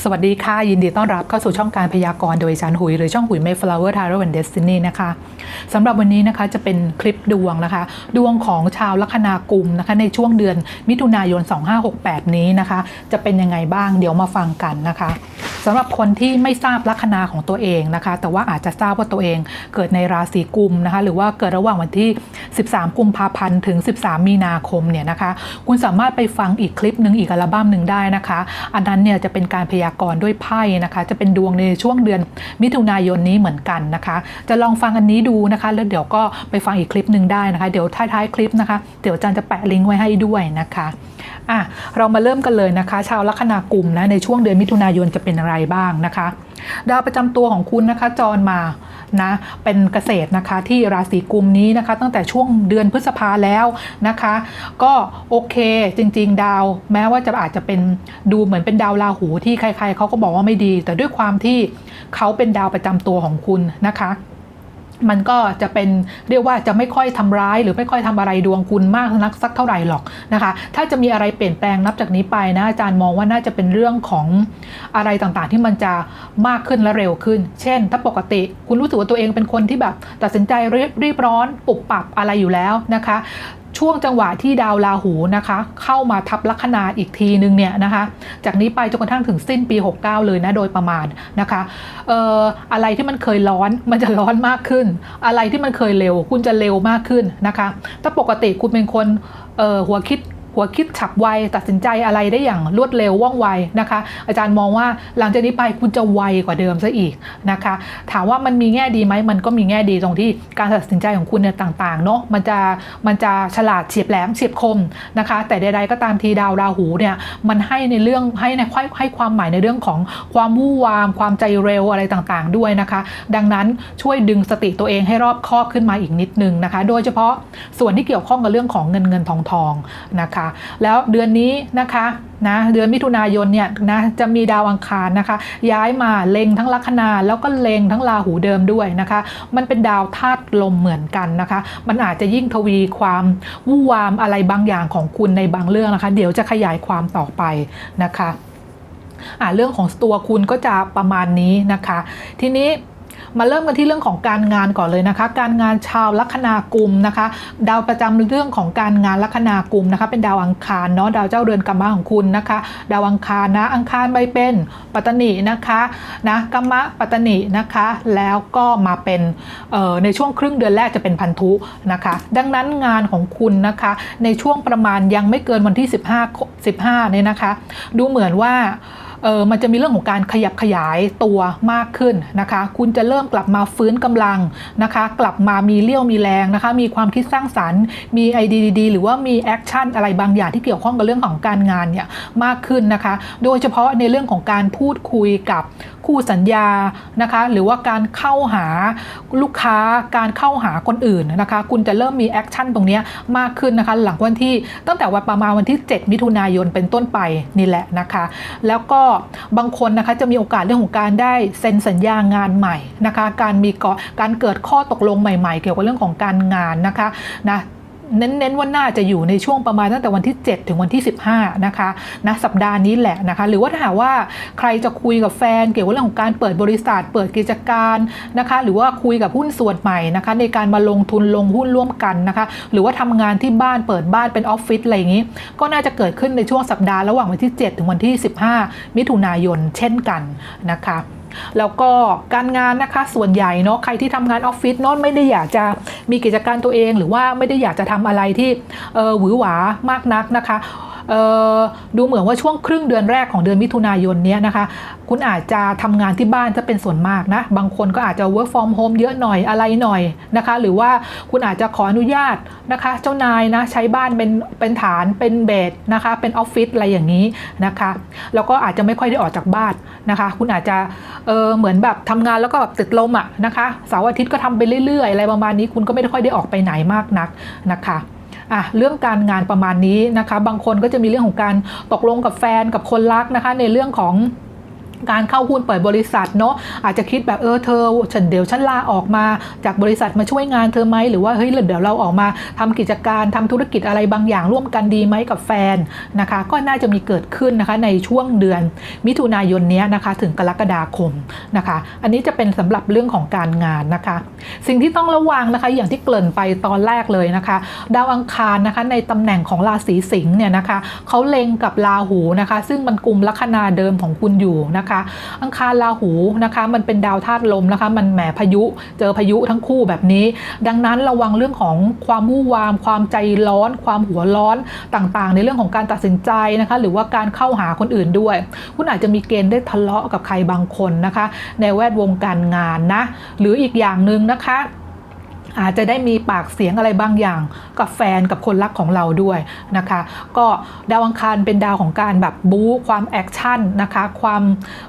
สวัสดีค่ะ ยินดีต้อนรับเข้าสู่ช่องการพยากรณ์โดยอาจารย์หุย หรือช่องหุย Mayflower Tarot and Destiny นะคะสำหรับวันนี้นะคะจะเป็นคลิปดวงนะคะ ดวงของชาวลัคนากุมนะคะ ในช่วงเดือนมิถุนายน 2568 นี้นะคะ จะเป็นยังไงบ้างเดี๋ยวมาฟังกันนะคะสำหรับคนที่ไม่ทราบลัคนาของตัวเองนะคะ แต่ว่าอาจจะทราบว่าตัวเองเกิดในราศีกุมนะคะ หรือว่าเกิดระหว่างวันที่ 13 กุมภาพันธ์ถึง 13 มีนาคมเนี่ยนะคะ คุณสามารถไปฟังอีกคลิปหนึ่งอีกอัลบั้มหนึ่งได้นะคะ อันนั้นเนี่ยจะเป็นการพยากรณ์ด้วยไพ่นะคะ จะเป็นดวงในช่วงเดือนมิถุนายนนี้เหมือนกันนะคะ จะลองฟังอันนี้ดูนะคะ แล้วเดี๋ยวก็ไปฟังอีกคลิปหนึ่งได้นะคะ เดี๋ยวท้ายๆคลิปนะคะ เดี๋ยวอาจารย์จะแปะลิงก์ไว้ให้ด้วยนะคะอะเรามาเริ่มกันเลยนะคะ ชาวลัคนากุมนะในช่วงเดือนมิถุนายนจะเป็นอะไรบ้างนะคะ ดาวประจำตัวของคุณนะคะจรมานะเป็นเกษตรนะคะที่ราศีกุมนี้นะคะ ตั้งแต่ช่วงเดือนพฤษภาแล้วนะคะ ก็โอเคจริง ๆ ดาว แม้ว่าจะอาจจะเป็นดูเหมือนเป็นดาวราหูที่ใคร ๆเขาก็บอกว่าไม่ดี แต่ด้วยความที่เขาเป็นดาวประจำตัวของคุณนะคะ มันก็จะเป็นเรียกว่าจะไม่ค่อยทำร้าย หรือไม่ค่อยทำอะไรดวงคุณมากนักสักเท่าไหร่หรอกนะคะ ถ้าจะมีอะไรเปลี่ยนแปลงนับจากนี้ไปนะอาจารย์มองว่าน่าจะเป็นเรื่องของอะไรต่างๆ ที่มันจะมากขึ้นและเร็วขึ้น เช่น ถ้าปกติคุณรู้สึกว่าตัวเองเป็นคนที่แบบ ตัดสินใจรีบรีบร้อนปุบปับอะไรอยู่แล้วนะคะ ช่วงจังหวะที่ดาวราหูนะคะ เข้ามาทับลัคนาอีกทีนึงเนี่ยนะคะ จากนี้ไปจนกระทั่งถึงสิ้นปี 69 เลยนะโดยประมาณนะคะเอ่ออะไรที่มันเคยร้อนมันจะร้อนมากขึ้น อะไรที่มันเคยเร็ว คุณจะเร็วมากขึ้นนะคะ ถ้าปกติคุณเป็นคนเอ่อหัวคิด หัวคิดฉับไวตัดสินใจอะไรได้อย่างรวดเร็วว่องไวนะคะ อาจารย์มองว่าหลังจากนี้ไปคุณจะไวกว่าเดิมซะอีกนะคะ ถามว่ามันมีแง่ดีไหมมันก็มีแง่ดีตรงที่การตัดสินใจของคุณเนี่ยต่างๆเนาะมันจะมันจะฉลาดเฉียบแหลมเฉียบคมนะคะ แต่ใดๆก็ตามทีดาวราหูเนี่ยมันให้ในเรื่องให้ในให้ให้ความหมายในเรื่องของความวู่วาม ความใจเร็วอะไรต่างๆ ด้วยนะคะ ดังนั้นช่วยดึงสติตัวเองให้รอบคอบขึ้นมาอีกนิดนึงนะคะ โดยเฉพาะส่วนที่เกี่ยวข้องกับเรื่องของเงินเงินทองทองนะคะแล้วเดือนนี้นะคะนะเดือนมิถุนายนเนี่ยนะจะมีดาวอังคารนะคะ ย้ายมาเล็งทั้งลัคนาแล้วก็เล็งทั้งราหูเดิมด้วยนะคะ มันเป็นดาวธาตุลมเหมือนกันนะคะ มันอาจจะยิ่งทวีความวู่วามอะไรบางอย่างของคุณในบางเรื่องนะคะ เดี๋ยวจะขยายความต่อไปนะคะอ่าเรื่องของตัวคุณก็จะประมาณนี้นะคะ ทีนี้ มาเริ่มกันที่เรื่องของการงานก่อนเลยนะคะ การงานชาวลัคนากุมนะคะ ดาวประจำเรื่องของการงานลัคนากุมนะคะ เป็นดาวอังคารเนาะดาวเจ้าเรือนกรรมะของคุณนะคะ ดาวอังคารนะอังคารใบเป็นปัตตนินะคะนะกรรมะปัตตนินะคะ แล้วก็มาเป็นในช่วงครึ่งเดือนแรกจะเป็นพันธุนะคะ ดังนั้นงานของคุณนะคะ ในช่วงประมาณยังไม่เกินวันที่ 15 15เนี่ยนะคะ ดูเหมือนว่า เออมันจะมีเรื่องของการขยับขยายตัวมากขึ้นนะคะ คุณจะเริ่มกลับมาฟื้นกำลังนะคะ กลับมามีเลี้ยวมีแรงนะคะ มีความคิดสร้างสรรค์ มีไอเดียดีๆ หรือว่ามีแอคชั่นอะไรบางอย่างที่เกี่ยวข้องกับเรื่องของการงานเนี่ยมากขึ้นนะคะ โดยเฉพาะในเรื่องของการพูดคุยกับ คู่สัญญานะคะ หรือว่าการเข้าหาลูกค้าการเข้าหาคนอื่นนะคะ คุณจะเริ่มมีแอคชั่นตรงนี้มากขึ้นนะคะ หลังวันที่ตั้งแต่วันประมาณวันที่ 7 มิถุนายนเป็นต้นไปนี่แหละนะคะ แล้วก็บางคนนะคะจะมีโอกาสเรื่องของการได้เซ็นสัญญางานใหม่นะคะ การมีเกาะการเกิดข้อตกลงใหม่ ๆ เกี่ยวกับเรื่องของการงานนะคะนะ เน้นๆว่าน่าจะอยู่ในช่วงประมาณตั้งแต่วันที่ 7 ถึงวันที่ 15 นะคะนะสัปดาห์นี้แหละนะคะ หรือว่าถ้าหากว่าใครจะคุยกับแฟนเกี่ยวกับเรื่องของการเปิดบริษัท เปิดกิจการนะคะ หรือว่าคุยกับหุ้นส่วนใหม่นะคะ ในการมาลงทุนลงหุ้นร่วมกันนะคะ หรือว่าทำงานที่บ้านเปิดบ้านเป็นออฟฟิศอะไรอย่างนี้ ก็น่าจะเกิดขึ้นในช่วงสัปดาห์ระหว่างวันที่ 7 ถึงวันที่ 15 มิถุนายนเช่นกันนะคะ แล้วก็การงานนะคะส่วนใหญ่เนาะใครที่ทำงานออฟฟิศเนาะไม่ได้อยากจะมีกิจการตัวเอง หรือว่าไม่ได้อยากจะทำอะไรที่เออหวือหวามากนักนะคะ ดูเหมือนว่าช่วงครึ่งเดือนแรกของเดือนมิถุนายนเนี้ยนะคะ คุณอาจจะทำงานที่บ้านจะเป็นส่วนมากนะ บางคนก็อาจจะ work from home เยอะหน่อยอะไรหน่อยนะคะ หรือว่าคุณอาจจะขออนุญาตนะคะ เจ้านายนะใช้บ้านเป็นเป็นฐานเป็นเบสนะคะ เป็นออฟฟิศอะไรอย่างนี้นะคะ แล้วก็อาจจะไม่ค่อยได้ออกจากบ้านนะคะ คุณอาจจะเออเหมือนแบบทำงานแล้วก็แบบติดลมอะนะคะเสาร์อาทิตย์ก็ทำไปเรื่อยๆ อะไรประมาณนี้คุณก็ไม่ได้ค่อยได้ออกไปไหนมากนักนะคะ อะเรื่องการงานประมาณนี้นะคะ บางคนก็จะมีเรื่องของการตกลงกับแฟนกับคนรักนะคะ ในเรื่องของ การเข้าหุ้นเปิดบริษัทเนาะอาจจะคิดแบบเออเธอฉันเดี๋ยวฉันลาออกมาจากบริษัทมาช่วยงานเธอไหมหรือว่าเฮ้ยเดี๋ยวเราออกมาทำกิจการทำธุรกิจอะไรบางอย่างร่วมกันดีไหมกับแฟนนะคะ ก็น่าจะมีเกิดขึ้นนะคะในช่วงเดือน มิถุนายนนี้นะคะถึงกรกฎาคมนะคะ อันนี้จะเป็นสำหรับเรื่องของการงานนะคะ สิ่งที่ต้องระวังนะคะอย่างที่เกริ่นไปตอนแรกเลยนะคะ ดาวอังคารนะคะในตำแหน่งของราศีสิงห์เนี่ยนะคะเขาเล็งกับราหูนะคะ ซึ่งมันกลุ่มลัคนาเดิมของคุณอยู่นะคะอังคารราหูนะคะ มันเป็นดาวธาตุลมนะคะ มันแหมพายุเจอพายุทั้งคู่แบบนี้ ดังนั้นระวังเรื่องของความวู่วาม ความใจร้อน ความหัวร้อนต่างๆ ในเรื่องของการตัดสินใจนะคะ หรือว่าการเข้าหาคนอื่นด้วย คุณอาจจะมีเกณฑ์ได้ทะเลาะกับใครบางคนนะคะ ในแวดวงการงานนะ หรืออีกอย่างหนึ่งนะคะ อาจจะได้มีปากเสียงอะไรบางอย่าง กับแฟนกับคนรักของเราด้วยนะคะ ก็ดาวอังคารเป็นดาวของการแบบบู๊ความแอคชั่นนะคะ ความ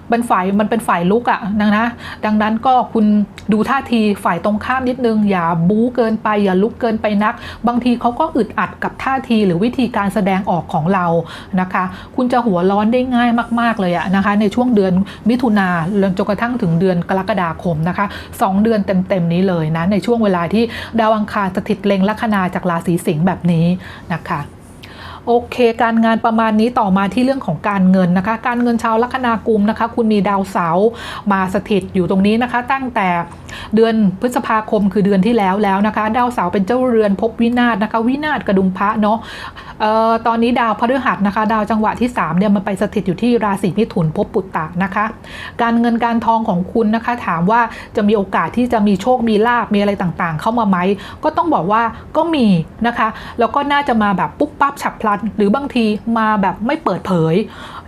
เป็นฝ่ายมันเป็นฝ่ายลุกอะนะนะดังนั้นก็คุณดูท่าทีฝ่ายตรงข้ามนิดนึง อย่าบู๊เกินไป อย่าลุกเกินไปนัก บางทีเขาก็อึดอัดกับท่าทีหรือวิธีการแสดงออกของเรานะคะ คุณจะหัวร้อนได้ง่ายมาก ๆเลยอะนะคะ ในช่วงเดือนมิถุนาจนกระทั่งถึงเดือนกรกฎาคมนะคะสองเดือนเต็มๆนี้เลยนะในช่วงเวลาที่ดาวอังคารสถิตเล็งลัคนาจากราศีสิงห์แบบนี้นะคะ โอเค การงานประมาณนี้ต่อมาที่เรื่องของการเงินนะคะ การเงินชาวลัคนากุมนะคะ คุณมีดาวเสาร์มาสถิตอยู่ตรงนี้นะคะ ตั้งแต่เดือนพฤษภาคมคือเดือนที่แล้วแล้วนะคะ ดาวเสาร์เป็นเจ้าเรือนภพวินาศนะคะ วินาศกระดุมพระเนาะเอ่อตอนนี้ดาวพฤหัสนะคะ ดาวจังหวะที่3เนี่ยมันไปสถิตอยู่ที่ราศีมิถุนภพปุตตะนะคะ การเงินการทองของคุณนะคะ ถามว่าจะมีโอกาสที่จะมีโชคมีลาบมีอะไรต่างๆ เข้ามาไหมก็ต้องบอกว่าก็มีนะคะ แล้วก็น่าจะมาแบบปุ๊บปั๊บฉับพลันหรือบางทีมาแบบไม่เปิดเผย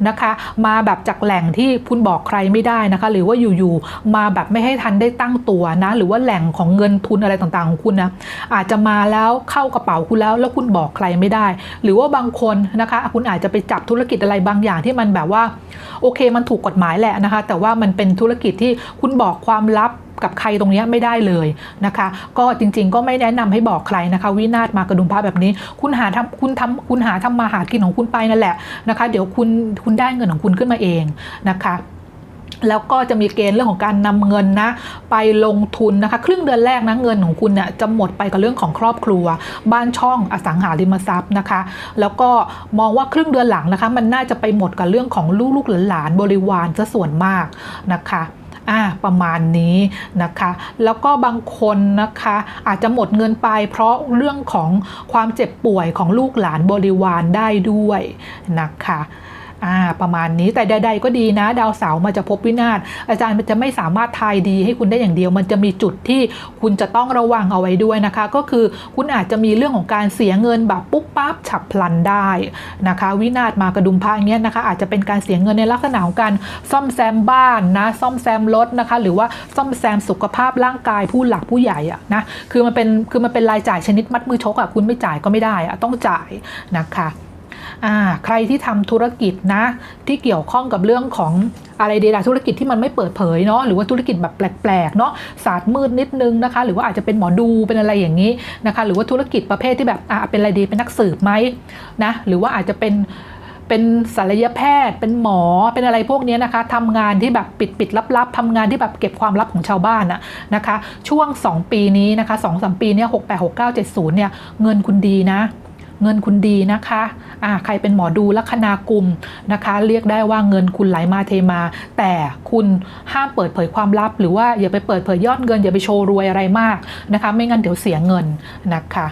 นะคะ มาแบบจากแหล่งที่คุณบอกใครไม่ได้นะคะ หรือว่าอยู่ๆมาแบบไม่ให้ทันได้ตั้งตัวนะ หรือว่าแหล่งของเงินทุนอะไรต่างๆของคุณนะอาจจะมาแล้วเข้ากระเป๋าคุณแล้ว แล้วคุณบอกใครไม่ได้ หรือว่าบางคนนะคะ คุณอาจจะไปจับธุรกิจอะไรบางอย่างที่มันแบบว่า โอเคมันถูกกฎหมายแหละนะคะ แต่ว่ามันเป็นธุรกิจที่คุณบอกความลับกับใครตรงนี้ไม่ได้เลยนะคะ ก็จริงๆ ก็ไม่แนะนำให้บอกใครนะคะ วินาศมากระดุมพระแบบนี้ คุณหาทำคุณทำคุณหาทำมาหากินของคุณไปนั่นแหละนะคะ เดี๋ยวคุณคุณได้เงินของคุณขึ้นมาเองนะคะแล้วก็จะมีเกณฑ์เรื่องของการนำเงินนะไปลงทุนนะคะครึ่งเดือนแรกนะเงินของคุณเนี่ยจะหมดไปกับเรื่องของครอบครัว บ้านช่องอสังหาริมทรัพย์นะคะ แล้วก็มองว่าครึ่งเดือนหลังนะคะ มันน่าจะไปหมดกับเรื่องของลูกๆหลานๆบริวารซะส่วนมากนะคะอ่าประมาณนี้นะคะ แล้วก็บางคนนะคะอาจจะหมดเงินไปเพราะเรื่องของความเจ็บป่วยของลูกหลานบริวารได้ด้วยนะคะ อ่าประมาณนี้แต่ใด ๆ ก็ดีนะ ดาวเสาร์มาจะพบวินาศอาจารย์มันจะไม่สามารถทายดีให้คุณได้อย่างเดียว มันจะมีจุดที่คุณจะต้องระวังเอาไว้ด้วยนะคะ ก็คือคุณอาจจะมีเรื่องของการเสียเงินแบบปุ๊บปั๊บฉับพลันได้นะคะ วินาศมากระดุมพระอย่างเงี้ยนะคะ อาจจะเป็นการเสียเงินในลักษณะของการซ่อมแซมบ้านนะซ่อมแซมรถนะคะ หรือว่าซ่อมแซมสุขภาพร่างกายผู้หลักผู้ใหญ่อะนะคือมันเป็นคือมันเป็นรายจ่ายชนิดมัดมือชกอะคุณไม่จ่ายก็ไม่ได้อะต้องจ่ายนะคะ ใครที่ทำธุรกิจนะ ที่เกี่ยวข้องกับเรื่องของอะไรเดียธุรกิจที่มันไม่เปิดเผยเนาะหรือว่าธุรกิจแบบแปลกๆเนาะศาสตร์มืดนิดนึงนะคะ หรือว่าอาจจะเป็นหมอดูเป็นอะไรอย่างนี้นะคะ หรือว่าธุรกิจประเภทที่แบบอ่าเป็นอะไรดีเป็นนักสืบไหมนะหรือว่าอาจจะเป็นเป็นศัลยแพทย์ เป็นหมอ เป็นอะไรพวกนี้นะคะทำงานที่แบบปิดปิดลับๆทำงานที่แบบเก็บความลับของชาวบ้านอะนะคะ ช่วง 2 ปีนี้นะคะ2อสปีเนี้ยหกแปดหกเก้าเจ็ดศูนย์เนี่ย เงินคุณดีนะ เงินคุณดีนะคะ อ่าใครเป็นหมอดูลัคนากุมนะคะ เรียกได้ว่าเงินคุณไหลมาเทมา แต่คุณห้ามเปิดเผยความลับ หรือว่าอย่าไปเปิดเผยยอดเงินอย่าไปโชว์รวยอะไรมากนะคะ ไม่งั้นเดี๋ยวเสียเงินนะคะ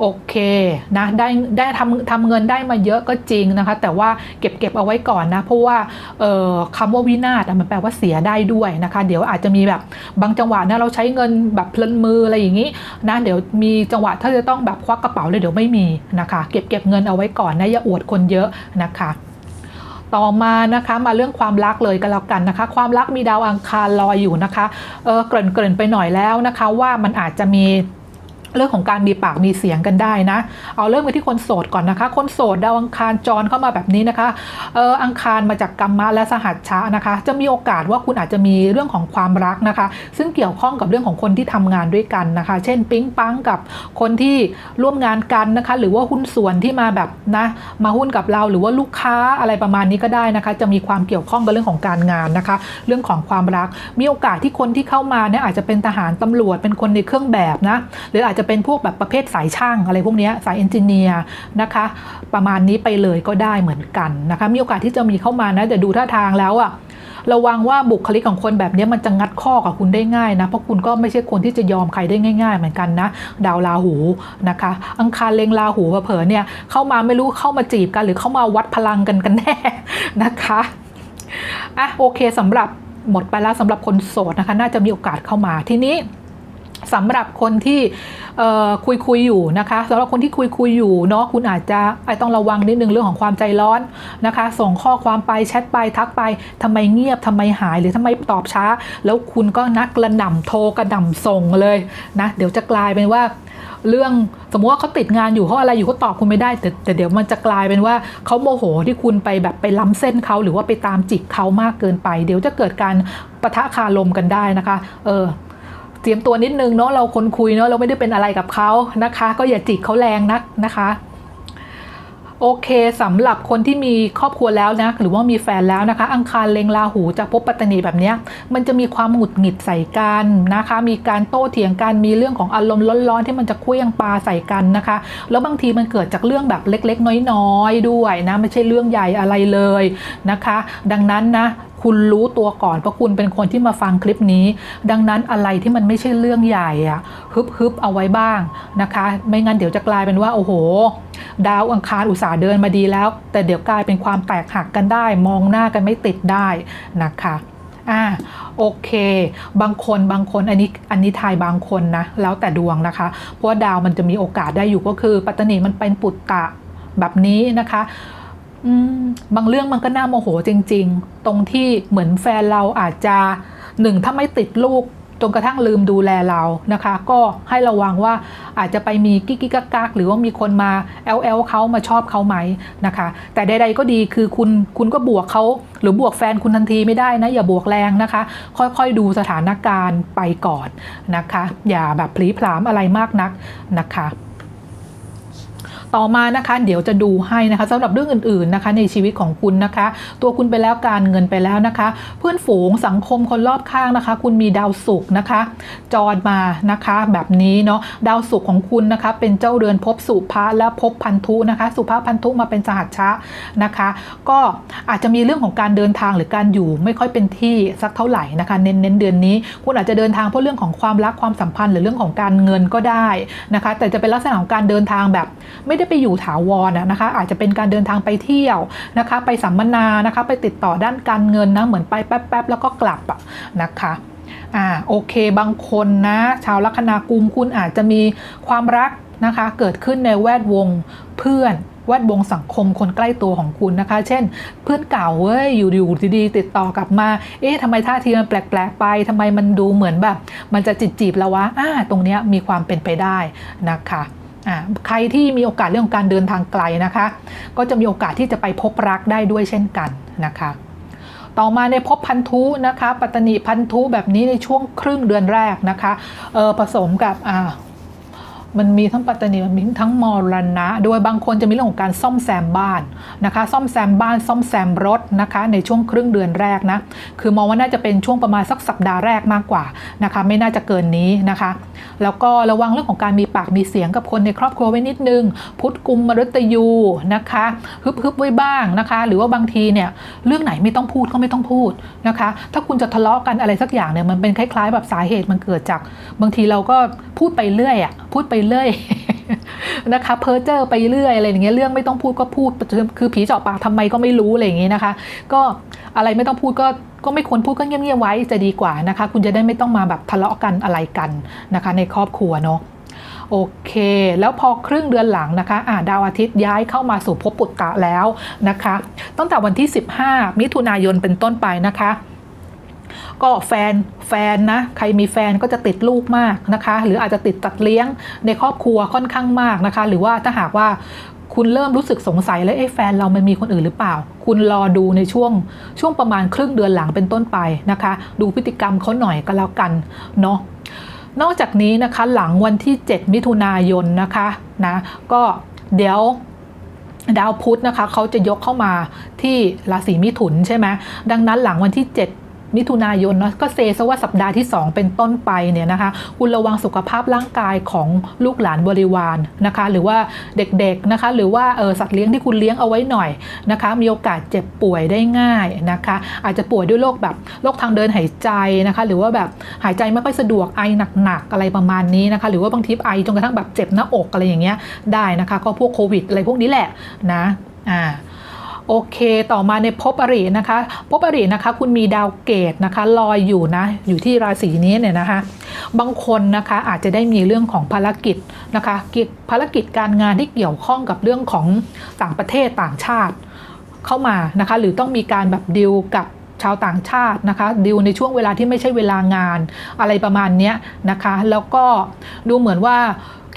โอเคนะได้ได้ทำทำเงินได้มาเยอะก็จริงนะคะ แต่ว่าเก็บเก็บเอาไว้ก่อนนะ เพราะว่าเอ่อคำว่าวินาศมันแปลว่าเสียได้ด้วยนะคะ เดี๋ยวอาจจะมีแบบบางจังหวะนะเราใช้เงินแบบเพลินมืออะไรอย่างนี้นะเดี๋ยวมีจังหวะถ้าจะต้องแบบควักกระเป๋าเลยเดี๋ยวไม่มีนะคะ เก็บเก็บเงินเอาไว้ก่อนนะอย่าอวดคนเยอะนะคะต่อมานะคะมาเรื่องความรักเลยก็แล้วกันนะคะ ความรักมีดาวอังคารลอยอยู่นะคะเออเกริ่นเกริ่นไปหน่อยแล้วนะคะว่ามันอาจจะมี เรื่องของการมีปากมีเสียงกันได้นะ เอาเริ่มกันที่คนโสดก่อนนะคะ คนโสดดาวอังคารจรเข้ามาแบบนี้นะคะเอออังคารมาจากกัมมะและสหัสชะนะคะ จะมีโอกาสว่าคุณอาจจะมีเรื่องของความรักนะคะ ซึ่งเกี่ยวข้องกับเรื่องของคนที่ทำงานด้วยกันนะคะ เช่น ปิ๊งปังกับคนที่ร่วมงานกันนะคะ หรือว่าหุ้นส่วนที่มาแบบนะมาหุ้นกับเราหรือว่าลูกค้าอะไรประมาณนี้ก็ได้นะคะ จะมีความเกี่ยวข้องกับเรื่องของการงานนะคะ เรื่องของความรักมีโอกาสที่คนที่เข้ามาเนี่ยอาจจะเป็นทหารตำรวจเป็นคนในเครื่องแบบนะหรืออาจจะเป็นพวกแบบประเภทสายช่างอะไรพวกนี้สายเอนจิเนียร์นะคะ ประมาณนี้ไปเลยก็ได้เหมือนกันนะคะ มีโอกาสที่จะมีเข้ามานะแต่ดูท่าทางแล้วอะระวังว่าบุคลิกของคนแบบนี้มันจะงัดข้อกับคุณได้ง่ายนะ เพราะคุณก็ไม่ใช่คนที่จะยอมใครได้ง่ายๆ เหมือนกันนะ ดาวราหูนะคะ อังคารเลงราหูเผลอเนี่ยเข้ามาไม่รู้เข้ามาจีบกันหรือเข้ามาวัดพลังกันกันแน่นะคะอะโอเคสำหรับหมดไปแล้วสำหรับคนโสดนะคะ น่าจะมีโอกาสเข้ามาทีนี้ สำหรับคนที่คุยคุยอยู่นะคะสำหรับคนที่คุยคุยอยู่เนาะคุณอาจจะต้องระวังนิดนึงเรื่องของความใจร้อนนะคะ ส่งข้อความไปแชทไปทักไปทำไมเงียบทำไมหายหรือทำไมตอบช้า แล้วคุณก็นักกระหน่ำโทรกระหน่ำส่งเลยนะเดี๋ยวจะกลายเป็นว่าเรื่องสมมติว่าเขาติดงานอยู่เขาอะไรอยู่เขาตอบคุณไม่ได้แต่แต่เดี๋ยวมันจะกลายเป็นว่าเขาโมโหที่คุณไปแบบไปล้ำเส้นเขาหรือว่าไปตามจิกเขามากเกินไป เดี๋ยวจะเกิดการปะทะคารมกันได้นะคะ เออ เตรียมตัวนิดนึงเนาะเราคนคุยเนาะเราไม่ได้เป็นอะไรกับเขานะคะ ก็อย่าจิกเขาแรงนักนะคะโอเคสำหรับคนที่มีครอบครัวแล้วนะ หรือว่ามีแฟนแล้วนะคะ อังคารเลงราหูจะพบปัตตนีแบบนี้มันจะมีความหงุดหงิดใส่กันนะคะ มีการโต้เถียงกันมีเรื่องของอารมณ์ร้อนๆที่มันจะเคลื่องปลาใส่กันนะคะ แล้วบางทีมันเกิดจากเรื่องแบบเล็ก ๆ น้อยๆด้วยนะไม่ใช่เรื่องใหญ่อะไรเลยนะคะ ดังนั้นนะ คุณรู้ตัวก่อนเพราะคุณเป็นคนที่มาฟังคลิปนี้ ดังนั้นอะไรที่มันไม่ใช่เรื่องใหญ่อะฮึบฮึบเอาไว้บ้างนะคะ ไม่งั้นเดี๋ยวจะกลายเป็นว่าโอ้โห ดาวอังคารอุตสาห์เดินมาดีแล้ว แต่เดี๋ยวกลายเป็นความแตกหักกันได้ มองหน้ากันไม่ติดได้นะคะอ่าโอเค บางคนบางคนอันนี้อันนี้ทายบางคนนะ แล้วแต่ดวงนะคะ เพราะว่าดาวมันจะมีโอกาสได้อยู่ก็คือ ปัตตนีมันเป็นปุตตะแบบนี้นะคะ บางเรื่องมันก็น่าโมโหจริง ๆ ตรงที่เหมือนแฟนเราอาจจะหนึ่งถ้าไม่ติดลูกจนกระทั่งลืมดูแลเรานะคะ ก็ให้ระวังว่าอาจจะไปมีกิ๊กกิ๊กกักหรือว่ามีคนมาแอลแอลเขามาชอบเขาไหมนะคะ แต่ใดๆก็ดีคือคุณคุณก็บวกเขาหรือบวกแฟนคุณทันทีไม่ได้นะ อย่าบวกแรงนะคะ ค่อยๆดูสถานการณ์ไปก่อนนะคะ อย่าแบบพลีพลามอะไรมากนักนะคะ ต่อมานะคะเดี๋ยวจะดูให้นะคะสำหรับเรื่องอื่นๆนะคะในชีวิตของคุณนะคะ ตัวคุณไปแล้วการเงินไปแล้วนะคะ เพื่อนฝูงสังคมคนรอบข้างนะคะ คุณมีดาวศุกร์นะคะจรมานะคะแบบนี้เนาะดาวศุกร์ของคุณนะคะ เป็นเจ้าเรือนภพสุภะและภพพันธุนะคะ สุภะพันธุมาเป็นสหัชชะนะคะ ก็อาจจะมีเรื่องของการเดินทางหรือการอยู่ไม่ค่อยเป็นที่สักเท่าไหร่นะคะ เน้นเน้นเดือนนี้ คุณอาจจะเดินทางเพราะเรื่องของความรักความสัมพันธ์หรือเรื่องของการเงินก็ได้นะคะ แต่จะเป็นลักษณะของการเดินทางแบบไม่ได้ไปอยู่ถาวรนะนะคะ อาจจะเป็นการเดินทางไปเที่ยวนะคะ ไปสัมมนานะคะ ไปติดต่อด้านการเงินนะเหมือนไปแป๊บๆแล้วก็กลับอะนะคะอ่าโอเคบางคนนะชาวลัคนากุมคุณอาจจะมีความรักนะคะเกิดขึ้นในแวดวงเพื่อนแวดวงสังคมคนใกล้ตัวของคุณนะคะ เช่น เพื่อนเก่าเว้ยอยู่อยู่ดีๆติดต่อกลับมา เอ๊ะทำไมท่าทีมันแปลกๆไปทำไมมันดูเหมือนแบบ มันจะจิบจีบๆแล้ววะอ่าตรงเนี้ยมีความเป็นไปได้นะคะ ใครที่มีโอกาสเรื่องของการเดินทางไกลนะคะ ก็จะมีโอกาสที่จะไปพบรักได้ด้วยเช่นกันนะคะต่อมาในพบพันธุนะคะ ปัตตนีพันธุแบบนี้ในช่วงครึ่งเดือนแรกนะคะผสมกับ มันมีทั้งปัตตานีมันมีทั้งมรณะโดยบางคนจะมีเรื่องของการซ่อมแซมบ้านนะคะ ซ่อมแซมบ้านซ่อมแซมรถนะคะ ในช่วงครึ่งเดือนแรกนะคือมองว่าน่าจะเป็นช่วงประมาณสักสัปดาห์แรกมากกว่านะคะ ไม่น่าจะเกินนี้นะคะ แล้วก็ระวังเรื่องของการมีปากมีเสียงกับคนในครอบครัวไว้นิดนึง พุทธกุมมฤตยูนะคะฮึบฮึบไว้บ้างนะคะ หรือว่าบางทีเนี่ยเรื่องไหนไม่ต้องพูดก็ไม่ต้องพูดนะคะ ถ้าคุณจะทะเลาะกันอะไรสักอย่างเนี่ยมันเป็นคล้ายๆ แบบสาเหตุมันเกิดจาก บางทีเราก็พูดไปเรื่อยอะพูดไปเรื่อยนะคะเพ้อเจอไปเรื่อยอะไรอย่างเงี้ยเรื่องไม่ต้องพูดก็พูดคือผีเจาะปากทำไมก็ไม่รู้อะไรอย่างเงี้ยนะคะ ก็อะไรไม่ต้องพูดก็ก็ไม่ควรพูดก็เงียบๆไว้จะดีกว่านะคะ คุณจะได้ไม่ต้องมาแบบทะเลาะกันอะไรกันนะคะ ในครอบครัวเนาะโอเค แล้วพอครึ่งเดือนหลังนะคะอ่าดาวอาทิตย์ย้ายเข้ามาสู่ภพปุตตะแล้วนะคะ ตั้งแต่วันที่ 15 มิถุนายนเป็นต้นไปนะคะ ก็แฟนแฟนนะใครมีแฟนก็จะติดลูกมากนะคะ หรืออาจจะติดตัดเลี้ยงในครอบครัวค่อนข้างมากนะคะ หรือว่าถ้าหากว่าคุณเริ่มรู้สึกสงสัยแล้วเอ๊ะแฟนเรามันมีคนอื่นหรือเปล่า คุณรอดูในช่วงช่วงประมาณครึ่งเดือนหลังเป็นต้นไปนะคะ ดูพฤติกรรมเขาหน่อยก็แล้วกันเนาะนอกจากนี้นะคะหลังวันที่ 7 มิถุนายนนะคะนะก็เดี๋ยวดาวพุธนะคะเขาจะยกเข้ามาที่ราศีมิถุนใช่ไหมดังนั้นหลังวันที่ 7 มิถุนายนเนาะก็เซซะว่าสัปดาห์ที่ 2 เป็นต้นไปเนี่ยนะคะคุณระวังสุขภาพร่างกายของลูกหลานบริวารนะคะ หรือว่าเด็กๆนะคะ หรือว่าเออสัตว์เลี้ยงที่คุณเลี้ยงเอาไว้หน่อยนะคะ มีโอกาสเจ็บป่วยได้ง่ายนะคะ อาจจะป่วยด้วยโรคแบบโรคทางเดินหายใจนะคะ หรือว่าแบบหายใจไม่ค่อยสะดวกไอหนักๆอะไรประมาณนี้นะคะ หรือว่าบางทีไอจนกระทั่งแบบเจ็บหน้าอกอะไรอย่างเงี้ยได้นะคะ ก็พวกโควิดอะไรพวกนี้แหละนะอ่า โอเค ต่อมาในภพอรินะคะภพอรินะคะ คุณมีดาวเกตนะคะ ลอยอยู่นะอยู่ที่ราศีนี้เนี่ยนะคะ บางคนนะคะอาจจะได้มีเรื่องของภารกิจนะคะภารกิจการงานที่เกี่ยวข้องกับเรื่องของต่างประเทศต่างชาติเข้ามานะคะ หรือต้องมีการแบบดิวกับชาวต่างชาตินะคะดิวในช่วงเวลาที่ไม่ใช่เวลางานอะไรประมาณนี้นะคะ แล้วก็ดูเหมือนว่า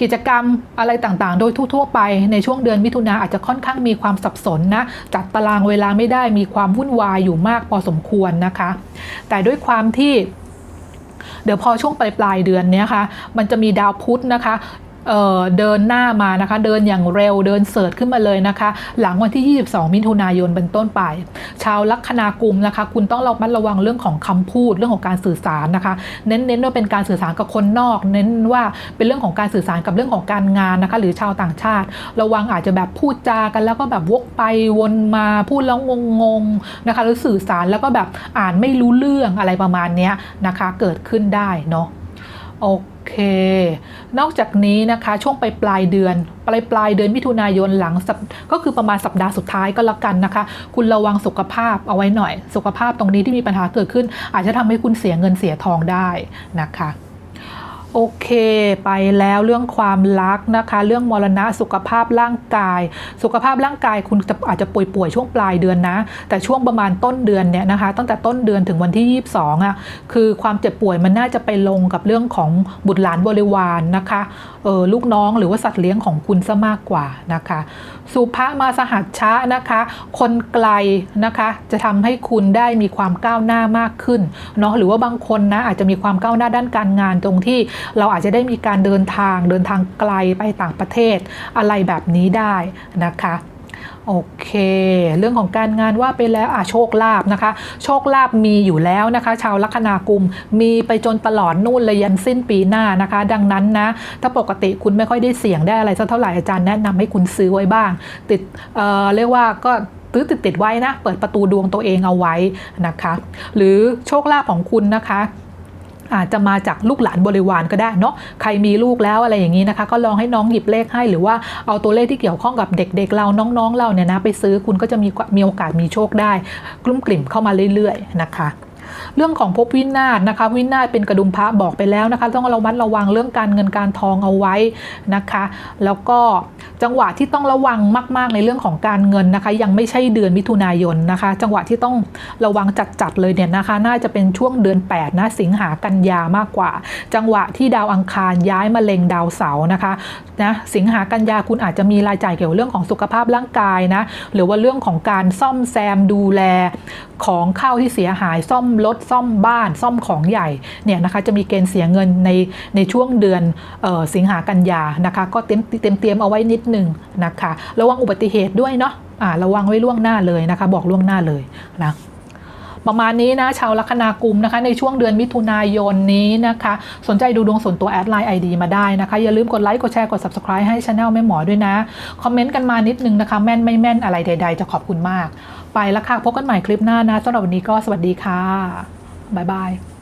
กิจกรรมอะไรต่างๆ โดยทั่วๆไปในช่วงเดือนมิถุนาอาจจะค่อนข้างมีความสับสนนะจัดตารางเวลาไม่ได้มีความวุ่นวายอยู่มากพอสมควรนะคะ แต่ด้วยความที่เดี๋ยวพอช่วงปลายปลายๆเดือนเนี้ยค่ะ มันจะมีดาวพุธนะคะ เเดินหน้ามานะคะ เดินอย่างเร็วเดินเสิร์ชขึ้นมาเลยนะคะ หลังวันที่ 22 มิถุนายนเป็นต้นไป ชาวลัคนากุมนะคะ คุณต้องระมัดระวังเรื่องของคำพูดเรื่องของการสื่อสารนะคะ เน้นเน้นว่าเป็นการสื่อสารกับคนนอก เน้นว่าเป็นเรื่องของการสื่อสารกับเรื่องของการงานนะคะ หรือชาวต่างชาติ ระวังอาจจะแบบพูดจากัน แล้วก็แบบวกไปวนมาพูดแล้วงงๆนะคะหรือสื่อสารแล้วก็แบบอ่านไม่รู้เรื่องอะไรประมาณนี้นะคะ เกิดขึ้นได้เนาะโอเค นอกจากนี้นะคะช่วงไปปลายเดือน ปลายปลายเดือนมิถุนายนหลังก็คือประมาณสัปดาห์สุดท้ายก็แล้วกันนะคะ คุณระวังสุขภาพเอาไว้หน่อย สุขภาพตรงนี้ที่มีปัญหาเกิดขึ้น อาจจะทำให้คุณเสียเงินเสียทองได้นะคะ โอเค ไปแล้วเรื่องความรักนะคะ เรื่องมรณะสุขภาพร่างกาย สุขภาพร่างกายคุณจะอาจจะป่วยๆช่วงปลายเดือนนะ แต่ช่วงประมาณต้นเดือนเนี่ยนะคะ ตั้งแต่ต้นเดือนถึงวันที่ 22อะคือความเจ็บป่วยมันน่าจะไปลงกับเรื่องของบุตรหลานบริวารนะคะเออลูกน้องหรือว่าสัตว์เลี้ยงของคุณซะมากกว่านะคะ สุภามาสหัชชะนะคะ คนไกลนะคะ จะทำให้คุณได้มีความก้าวหน้ามากขึ้นเนาะหรือว่าบางคนนะอาจจะมีความก้าวหน้าด้านการงานตรงที่เราอาจจะได้มีการเดินทางเดินทางไกลไปต่างประเทศอะไรแบบนี้ได้นะคะโอเค เรื่องของการงานว่าไปแล้วอะโชคลาภนะคะ โชคลาภมีอยู่แล้วนะคะ ชาวลัคนากุมมีไปจนตลอดนู่นเลยยันสิ้นปีหน้านะคะ ดังนั้นนะ ถ้าปกติคุณไม่ค่อยได้เสี่ยงได้อะไรสักเท่าไหร่อาจารย์แนะนำให้คุณซื้อไว้บ้าง ติดเอ่อเรียกว่าก็ซื้อติดติดๆไว้นะ เปิดประตูดวงตัวเองเอาไว้นะคะ หรือโชคลาภของคุณนะคะ อาจจะมาจากลูกหลานบริวารก็ได้เนาะใครมีลูกแล้วอะไรอย่างนี้นะคะ ก็ลองให้น้องหยิบเลขให้หรือว่าเอาตัวเลขที่เกี่ยวข้องกับเด็กๆเราน้องๆเราเนี่ยนะไปซื้อคุณก็จะมีมีโอกาสมีโชคได้กลุ่มกลิ่มเข้ามาเรื่อยๆนะคะ เรื่องของภพวินาศนะคะ วินาศเป็นกระดุมพระบอกไปแล้วนะคะ ต้องระมัดระวังเรื่องการเงินการทองเอาไว้นะคะ แล้วก็จังหวะที่ต้องระวังมาก ๆ ในเรื่องของการเงินนะคะ ยังไม่ใช่เดือนมิถุนายนนะคะ จังหวะที่ต้องระวังจัดๆเลยเนี่ยนะคะ น่าจะเป็นช่วงเดือน 8 นะสิงหากันยามากกว่า จังหวะที่ดาวอังคารย้ายมาเล็งดาวเสาร์นะคะนะสิงหากันยาคุณอาจจะมีรายจ่ายเกี่ยวกับเรื่องของสุขภาพร่างกายนะหรือว่าเรื่องของการซ่อมแซมดูแลของเข้าที่เสียหายซ่อมรถซ่อมบ้านซ่อมของใหญ่เนี่ยนะคะจะมีเกณฑ์เสียเงินในในช่วงเดือนออสิงหากันยานะคะ ก็เตรียมเตรียมเตรียมเอาไว้นิดนึงนะคะ ระวังอุบัติเหตุด้วยเนาะอ่าระวังไว้ล่วงหน้าเลยนะคะ บอกล่วงหน้าเลยนะ ประมาณนี้นะชาวลัคนากุมนะคะในช่วงเดือนมิถุนายนนี้นะคะ สนใจดูดวงส่วนตัวแอดไลน์ไอดีมาได้นะคะ อย่าลืมกดไลค์กดแชร์กด subscribe ให้ช anel แม่หมอด้วยนะ คอมเมนต์กันมานิดนึงนะคะ แม่นไม่แม่นอะไรใด ๆ จะขอบคุณมาก ไปแล้วค่ะพบกันใหม่คลิปหน้านะสำหรับวันนี้ก็สวัสดีค่ะบ๊ายบาย